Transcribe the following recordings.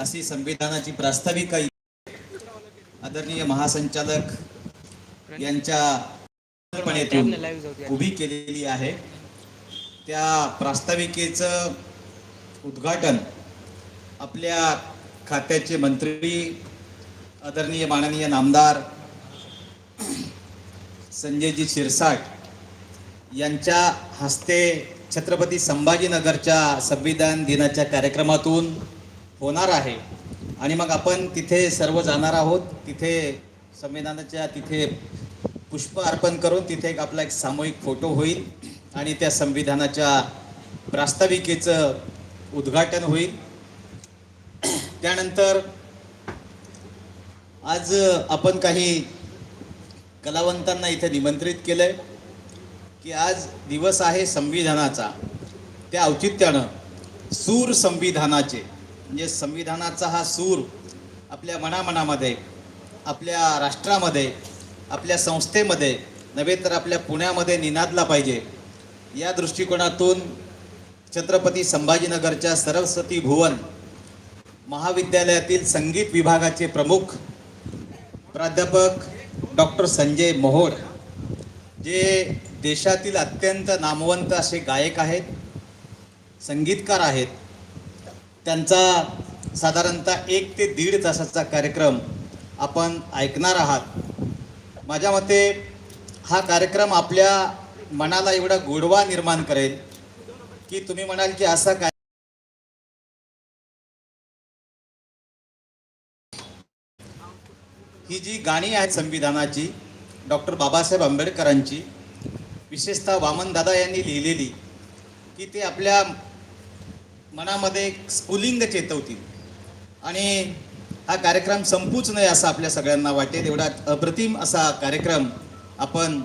अशी संविधानाची प्रास्ताविका आदरणीय महासंचालक यांच्या उभी केलेली आहे. त्या प्रास्ताविकेचं उद्घाटन आपल्या खात्याचे मंत्री आदरणीय माननीय नामदार संजयजी शिरसाट यांच्या हस्ते छत्रपती संभाजीनगरच्या संविधान दिनाच्या कार्यक्रमातून होणार आहे. आणि मग आपण तिथे सर्व जाणार आहोत. तिथे संविधानाच्या तिथे पुष्प अर्पण करून तिथे एक आपला एक सामूहिक फोटो होईल आणि त्या संविधानाच्या प्रास्ताविकेचं उद्घाटन होईल. त्यानंतर आज आपण काही कलावंतांना इथे निमंत्रित केलंय की आज दिवस आहे संविधानाचा. त्या औचित्यानं सूर संविधानाचे म्हणजे संविधानाचा हा सूर आपल्या मनामनामध्ये आपल्या राष्ट्रामध्ये आपल्या संस्थेमध्ये नव्हे तर आपल्या पुण्यामध्ये निनादला पाहिजे. या दृष्टिकोनातून छत्रपती संभाजीनगरच्या सरस्वती भुवन महाविद्यालयातील संगीत विभागाचे प्रमुख प्राध्यापक डॉक्टर संजय मोहोड जे देशातील अत्यंत नामवंत असे गायक आहेत संगीतकार आहेत त्यांचा साधारणतः एक ते दीड तासाचा कार्यक्रम आपण ऐकणार आहात. माझ्या मते हा कार्यक्रम आपल्या मनाला एवढा गोडवा निर्माण करेल की तुम्ही म्हणाल की असा काय ही जी गाणी आहेत संविधानाची डॉक्टर बाबासाहेब आंबेडकरांची विशेषतः वामनदादा यांनी लिहिलेली की ते आपल्या मनामध्ये एक स्फुलिंग चेतवतील आणि हा कार्यक्रम संपूच नये असं आपल्या सगळ्यांना वाटेल एवढा अप्रतिम असा कार्यक्रम आपण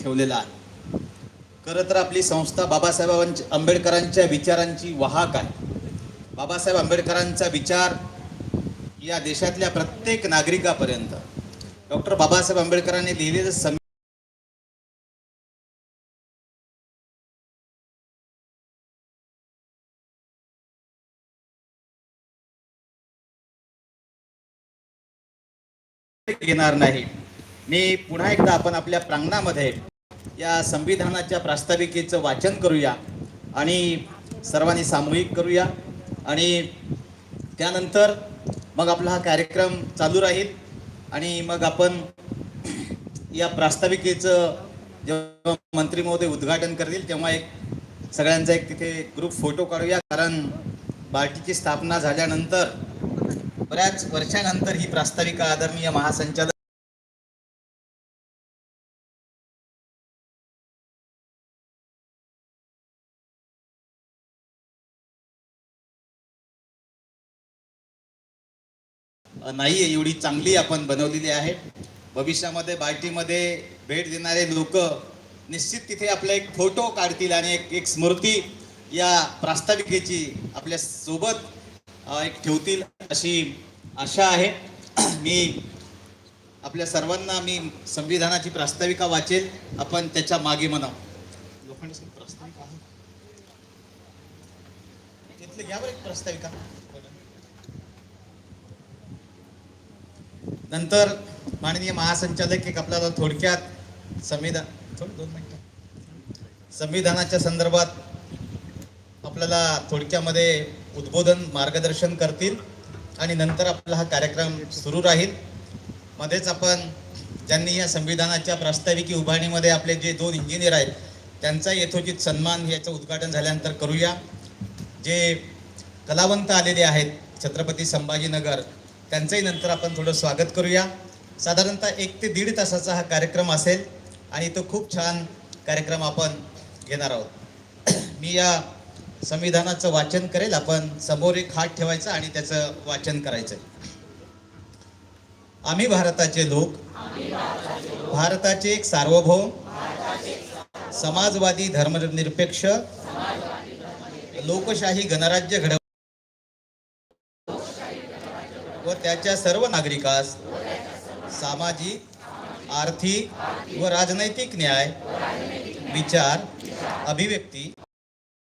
ठेवलेला आहे. खरं तर आपली संस्था बाबासाहेबांच्या आंबेडकरांच्या विचारांची वाहक आहे. बाबासाहेब आंबेडकरांचा विचार या देशातल्या प्रत्येक नागरिकापर्यंत. डॉक्टर बाबासाहेब आंबेडकरांनी लिहिलेलं सं घेणार नाही. मी पुन्हा एकदा आपण आपल्या प्रांगणामध्ये या संविधानाच्या प्रास्ताविकेचं वाचन करूया आणि सर्वांनी सामूहिक करूया आणि त्यानंतर मग आपला हा कार्यक्रम चालू राहील आणि मग आपण या प्रास्ताविकेचं जेव्हा मंत्री महोदय उद्घाटन करतील तेव्हा एक सगळ्यांचा एक तिथे ग्रुप फोटो काढूया. कारण पार्टीची स्थापना झाल्यानंतर बऱ्याच वर्षानंतर ही प्रास्ताविका आदरणीय महासंचालक नाही एवढी चांगली आपण बनवलेली आहे. भविष्यामध्ये बार्टीमध्ये भेट देणारे लोक निश्चित तिथे आपला एक फोटो काढतील आणि एक एक स्मृती या प्रास्ताविकेची आपल्यासोबत एक ठेवतील अशी आशा आहे. मी आपल्या सर्वांना मी संविधानाची प्रास्ताविका वाचेल. आपण त्याच्यामागे म्हणाव. लोखंडे प्रास्ताविका आहे? तिथलं घ्या बरं एक प्रास्ताविका. नंतर माननीय महासंचालक एक आपल्याला थोडक्यात संविधान थोडं दोन मिनिटं. संविधानाच्या संदर्भात आपल्याला थोडक्यामध्ये उद्बोधन मार्गदर्शन करतील आणि नंतर आपला हा कार्यक्रम सुरू राहील. मध्येच आपण ज्यांनी या संविधानाच्या प्रास्ताविकी उभारणीमध्ये आपले जे दोन इंजिनियर आहेत त्यांचा यथोचित सन्मान याचं उद्घाटन झाल्यानंतर करूया. जे कलावंत आलेले आहेत छत्रपती संभाजीनगर त्यांचंही नंतर आपण थोडं स्वागत करूया. साधारणतः एक ते दीड तासाचा हा कार्यक्रम असेल आणि तो खूप छान कार्यक्रम आपण घेणार आहोत. मी या संविधानाचं वाचन करेल. आपण समोर एक हात ठेवायचा आणि त्याचं वाचन करायचं आम्ही भारताचे लोक. भारताचे एक सार्वभौम. समाजवादी धर्मनिरपेक्ष. लोकशाही गणराज्य घडव व त्याच्या सर्व नागरिकास सामाजिक आर्थिक व राजनैतिक न्याय विचार अभिव्यक्ती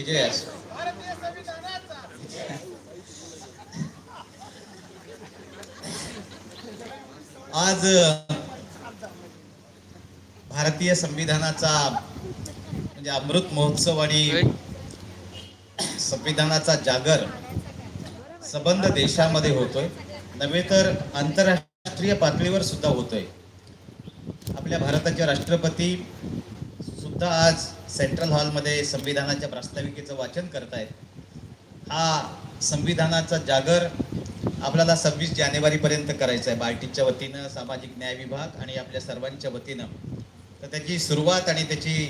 विजय असो. आज भारतीय संविधानाचा म्हणजे अमृत महोत्सव आणि संविधानाचा जागर संबंध देशामध्ये होतोय. नव्हे तर आंतरराष्ट्रीय पातळीवर सुद्धा होतोय. आपल्या भारताचे राष्ट्रपती सुद्धा आज सेंट्रल हॉलमध्ये संविधानाच्या प्रास्ताविकेचं वाचन करतायत. हा संविधानाचा जागर आपल्याला सव्वीस जानेवारीपर्यंत करायचा आहे बार्टीच्या वतीनं सामाजिक न्याय विभाग आणि आपल्या सर्वांच्या वतीनं. तर त्याची सुरुवात आणि त्याची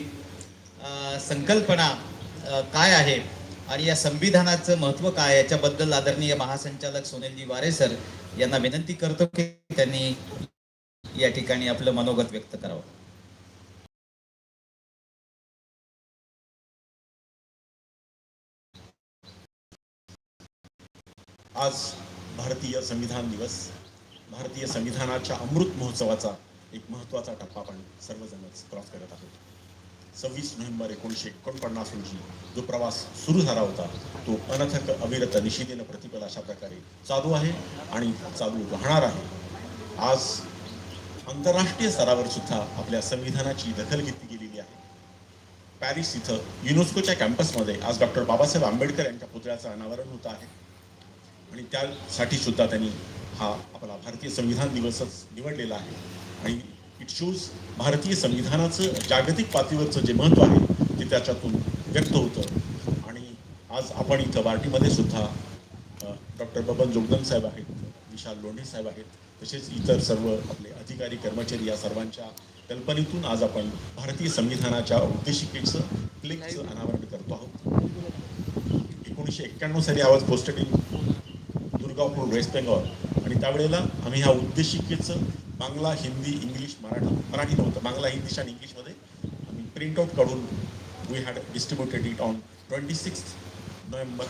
संकल्पना काय आहे आणि या संविधानाचं महत्त्व काय याच्याबद्दल आदरणीय महासंचालक सोनेलजी वारे सर यांना विनंती करतो की त्यांनी या ठिकाणी आपलं मनोगत व्यक्त करावं. आज भारतीय संविधान दिवस. भारतीय संविधानाच्या अमृत महोत्सवाचा एक महत्त्वाचा टप्पा आपण सर्वजणच क्रॉस करत आहोत. सव्वीस नोव्हेंबर एकोणीसशे एकोणपन्नास रोजी जो प्रवास सुरू झाला होता तो अनथक अविरत निशितेनं प्रतिपल अशा प्रकारे चालू आहे आणि चालू राहणार आहे. आज आंतरराष्ट्रीय स्तरावर सुद्धा आपल्या संविधानाची दखल घेतली गेलेली आहे. पॅरिस इथं युनेस्कोच्या कॅम्पसमध्ये आज डॉक्टर बाबासाहेब आंबेडकर यांच्या पुतळ्याचं अनावरण होत आहे. आणि त्यासाठी सुद्धा त्यांनी हा आपला भारतीय संविधान दिवसच निवडलेला आहे. आणि इट शोज भारतीय संविधानाचं जागतिक पातळीवरचं जे महत्त्व आहे ते त्याच्यातून व्यक्त होतं. आणि आज आपण इथं बार्टीमध्ये सुद्धा डॉक्टर बबन जोगदम साहेब आहेत विशाल लोंढे साहेब आहेत तसेच इतर सर्व आपले अधिकारी कर्मचारी या सर्वांच्या कल्पनेतून आज आपण भारतीय संविधानाच्या उद्देशिकेचं क्लिकचं अनावरण करतो आहोत. एकोणीसशे एक्क्याण्णव साली आवाज पोस्टेड ऑफ वेस्ट बेंगॉल आणि त्यावेळेला आम्ही ह्या उद्देशिकेचं बांगला हिंदी इंग्लिश मराठी मराठी नव्हतं बांगला इंग्लिश आणि इंग्लिशमध्ये आम्ही प्रिंट आउट काढून we had distributed it on twenty six November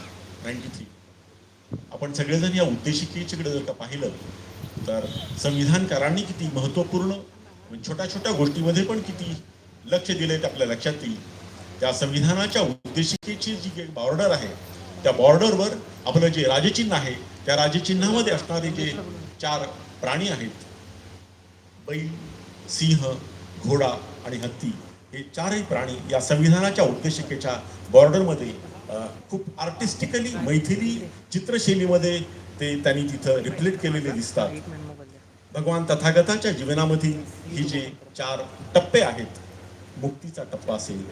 ninety three आपण सगळेजण या उद्देशिकेच्याकडे जर का पाहिलं तर संविधानकारांनी किती महत्त्वपूर्ण म्हणजे छोट्या छोट्या गोष्टीमध्ये पण किती लक्ष दिले ते आपल्या लक्षात येईल. त्या संविधानाच्या उद्देशिकेची जी काही बॉर्डर आहे त्या बॉर्डरवर आपलं जे राजचिन्ह आहे त्या राजचिन्हामध्ये असणारे जे चार प्राणी आहेत बैल सिंह घोडा आणि हत्ती हे चारही प्राणी या संविधानाच्या उद्देशिकेच्या बॉर्डरमध्ये खूप आर्टिस्टिकली मैथिली चित्रशैलीमध्ये ते त्यांनी तिथं रिफ्लेक्ट केलेले दिसतात. भगवान तथागताच्या जीवनामध्ये ही जे चार टप्पे आहेत मुक्तीचा टप्पा असेल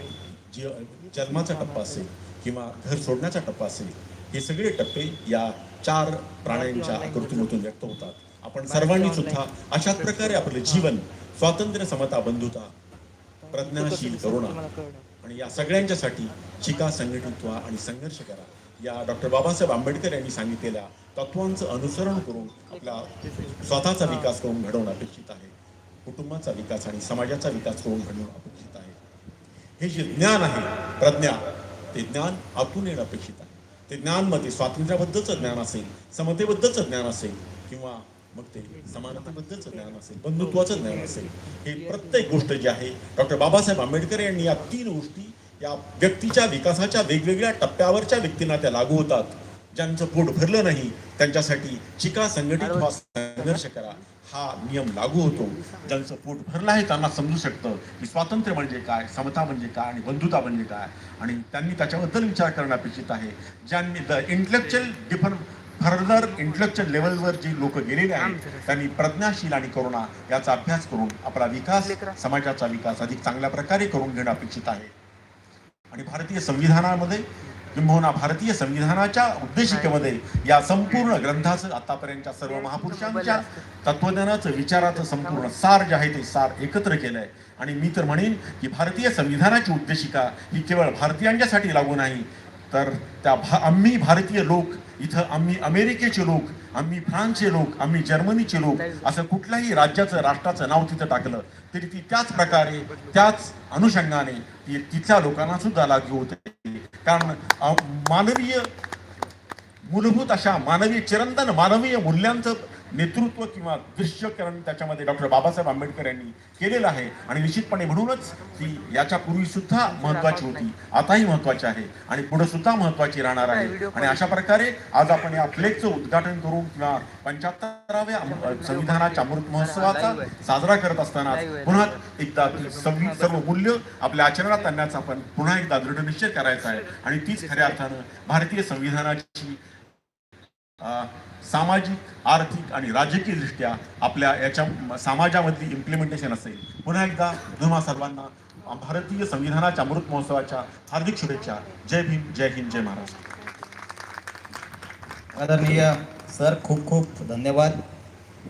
जी जन्माचा टप्पा असेल किंवा घर सोडण्याचा टप्पा असेल हे सगळे टप्पे या चार प्राण्यांच्या आकृतीमधून व्यक्त होतात. आपण सर्वांनी सुद्धा अशाच प्रकारे आपले जीवन स्वातंत्र्य समता बंधुता प्रज्ञाशील करुणा आणि या सगळ्यांच्यासाठी शिका संघटित व्हा आणि संघर्ष करा. या डॉक्टर बाबासाहेब आंबेडकर यांनी सांगितलेल्या तत्वांचं अनुसरण करून आपला स्वतःचा विकास करून घडवणं अपेक्षित आहे. कुटुंबाचा विकास आणि समाजाचा विकास करून घडवणं अपेक्षित आहे. हे जे ज्ञान आहे प्रज्ञा ते ज्ञान आतून येणं अपेक्षित आहे. ते ज्ञानमध्ये स्वातंत्र्याबद्दलचं ज्ञान असेल समतेबद्दलचं ज्ञान असेल किंवा मग ते समानतेबद्दलचं ज्ञान असेल बंधुत्वाचं ज्ञान असेल हे प्रत्येक गोष्ट जी आहे डॉक्टर बाबासाहेब आंबेडकर यांनी या तीन गोष्टी या व्यक्तीच्या विकासाच्या वेगवेगळ्या टप्प्यावरच्या व्यक्तींना त्या लागू होतात. ज्यांचं पोट भरलं नाही त्यांच्यासाठी चिका संघटित व्हा संघर्ष करा. हा नियम लागू होतो. ज्यांचं पोट भरलं आहे त्यांना समजू शकतं की स्वातंत्र्य म्हणजे काय समता म्हणजे काय आणि बंधुता म्हणजे काय. आणि त्यांनी त्याच्याबद्दल विचार करणं अपेक्षित आहे. ज्यांनी the intellectual differ further intellectual लेवलवर जी लोक गेलेले आहेत त्यांनी प्रज्ञाशील आणि करुणा याचा अभ्यास करून आपला विकास समाजाचा विकास अधिक चांगल्या प्रकारे करून घेणं अपेक्षित आहे. आणि भारतीय संविधानामध्ये किंबहुना भारतीय संविधानाच्या उद्देशिकेमध्ये या संपूर्ण ग्रंथाचं आतापर्यंतच्या सर्व महापुरुषांच्या तत्वज्ञानाचं विचाराचं संपूर्ण सार जे आहे ते सार एकत्र केलंय. आणि मी तर म्हणेन की भारतीय संविधानाची उद्देशिका ही केवळ भारतीयांच्यासाठी लागू नाही तर त्या भा आम्ही भारतीय लोक इथं आम्ही अमेरिकेचे लोक आम्ही फ्रान्सचे लोक आम्ही जर्मनीचे लोक असं कुठल्याही राज्याचं राष्ट्राचं नाव तिथं टाकलं तरी ती त्याच प्रकारे त्याच अनुषंगाने ती तिथल्या लोकांना सुद्धा लागू होते. कारण मानवीय मूलभूत अशा मानवीय चिरंतन मानवीय मूल्यांचं नेतृत्व किंवा दृश्यकरण त्याच्यामध्ये डॉक्टर बाबासाहेब आंबेडकर यांनी केलेलं आहे. आणि निश्चितपणे म्हणूनच ती याच्या पूर्वी सुद्धा महत्वाची होती. आताही महत्वाची आहे. आणि पुढे सुद्धा महत्वाची राहणार आहे. आणि अशा प्रकारे आज आपण या फ्लेगचं उद्घाटन करून किंवा पंच्याहत्तराव्या संविधानाच्या अमृत महोत्सवाचा साजरा करत असताना पुन्हा एकदा सर्व मूल्य आपल्या आचरणात आणण्याचा आपण पुन्हा एकदा दृढ निश्चय करायचा आहे. आणि तीच खऱ्या अर्थानं भारतीय संविधानाची सामाजिक आर्थिक आणि राजकीय दृष्ट्या आपल्या याच्या समाजामधली इम्प्लिमेंटेशन असेल. पुन्हा एकदा तुम्हा सर्वांना. भारतीय संविधानाच्या अमृत महोत्सवाच्या हार्दिक शुभेच्छा. जय भीम जय हिंद जय महाराष्ट्र. आदरणीय सर खूप खूप धन्यवाद.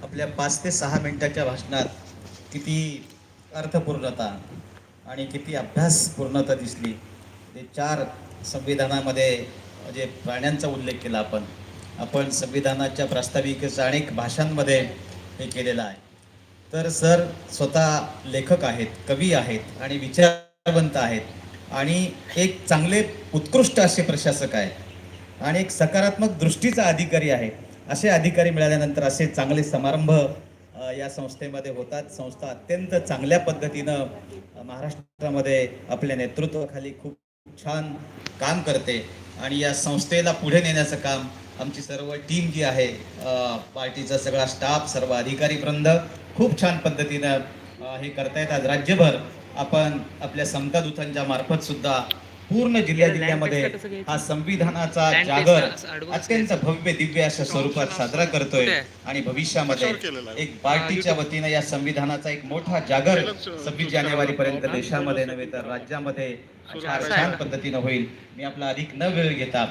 आपल्या पाच ते सहा मिनिटाच्या भाषणात किती अर्थपूर्णता आणि किती अभ्यासपूर्णता दिसली. ते चार संविधानामध्ये जे प्राण्यांचा उल्लेख केला आपण आपण संविधानाच्या प्रास्ताविकेचा अनेक भाषांमध्ये हे केलेलं आहे. तर सर स्वतः लेखक आहेत कवी आहेत आणि विचारवंत आहेत आणि एक चांगले उत्कृष्ट असे प्रशासक आहेत आणि एक सकारात्मक दृष्टीचा अधिकारी आहे असे अधिकारी मिळाल्यानंतर असे चांगले समारंभ या संस्थेमध्ये होतात. संस्था अत्यंत चांगल्या पद्धतीनं महाराष्ट्रामध्ये आपल्या नेतृत्वाखाली खूप छान काम करते आणि या संस्थेला पुढे नेण्याचं काम आमची सर्व टीम जी आहे पार्टीचा सगळा स्टाफ सर्व अधिकारी वृंद खूप छान पद्धतीनं हे करतायत. आज राज्यभर आपण आपल्या समता दूतांच्या मार्फत सुद्धा पूर्ण जिल्ह्या जिल्ह्यामध्ये हा संविधानाचा जागर अत्यंत भव्य दिव्य अशा स्वरूपात साजरा करतोय आणि भविष्यामध्ये एक पार्टीच्या वतीनं या संविधानाचा एक मोठा जागर सव्वीस जानेवारी पर्यंत देशामध्ये नव्हे तर राज्यामध्ये छान पद्धतीनं होईल. मी आपला अधिक न वेळ घेता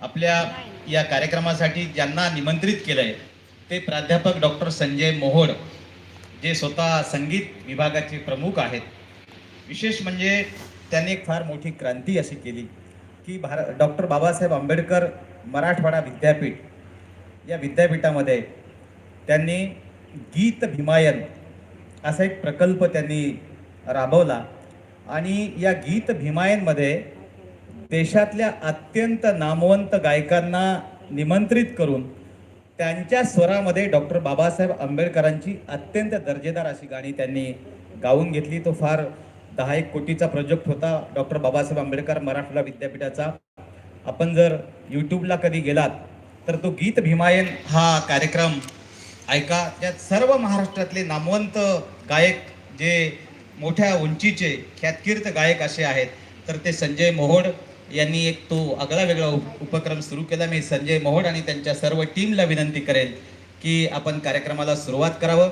आपल्या या कार्यक्रमासाठी ज्यांना निमंत्रित केलंय ते प्राध्यापक डॉक्टर संजय मोहोड जे स्वतः संगीत विभागाचे प्रमुख आहेत. विशेष म्हणजे त्यांनी एक फार मोठी क्रांती अशी केली की भार डॉक्टर बाबासाहेब आंबेडकर मराठवाडा विद्यापीठ या विद्यापीठामध्ये त्यांनी गीत भीमायन असा एक प्रकल्प त्यांनी राबवला आणि या गीत भीमायनमध्ये देशातल्या अत्यंत नामवंत गायकांना निमंत्रित करून त्यांच्या स्वरामध्ये डॉक्टर बाबासाहेब आंबेडकरांची अत्यंत दर्जेदार अशी गाणी त्यांनी गाऊन घेतली. तो फार दहा एक कोटीचा प्रोजेक्ट होता डॉक्टर बाबासाहेब आंबेडकर मराठवाडा विद्यापीठाचा. आपण जर यूट्यूबला कधी गेलात तर तो गीत भीमायन हा कार्यक्रम ऐका. त्यात सर्व महाराष्ट्रातले नामवंत गायक जे मोठ्या उंचीचे ख्यातकीर्त गायक असे आहेत तर ते संजय मोहोड यांनी एक तो आगळा वेगळा उपक्रम सुरू केला. मी संजय मोहोड आणि त्यांच्या सर्व टीमला विनंती करेल की आपण कार्यक्रमाला सुरुवात करावं.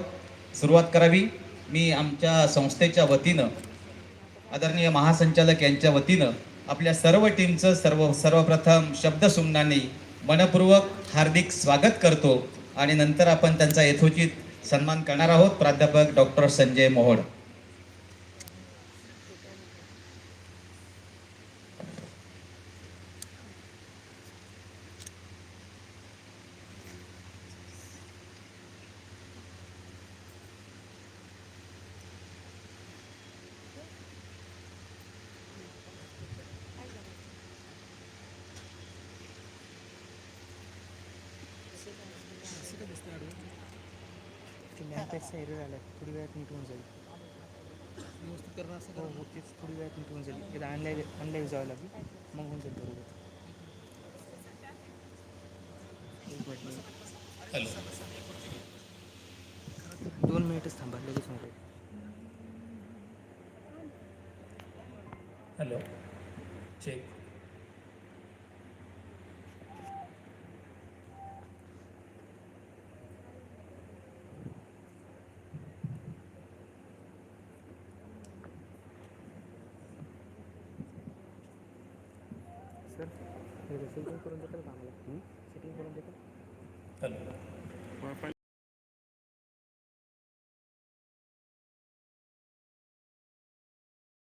सुरुवात करावी. मी आमच्या संस्थेच्या वतीनं आदरणीय महासंचालक यांच्या वतीनं आपल्या सर्व टीमचं सर्व सर्वप्रथम शब्दसुमनाने मनपूर्वक हार्दिक स्वागत करतो आणि नंतर आपण त्यांचा यथोचित सन्मान करणार आहोत. प्राध्यापक डॉक्टर संजय मोहोड. लॅम्पॅक्सचा एरिया झाला थोडी वेळात नीट होऊन जाईल हो हो तेच थोडी वेळात नीट होऊन जाईल एकदा ऑनलाईन ऑनलाईन जावं लागेल मग होऊन जाईल बरोबर एक मिनिट मी- हॅलो। दोन मिनिटच थांबा लगेच होऊन जाईल हॅलो। चेक। करून देतात का आम्हाला? सेटिंग करून देतात? हॅलो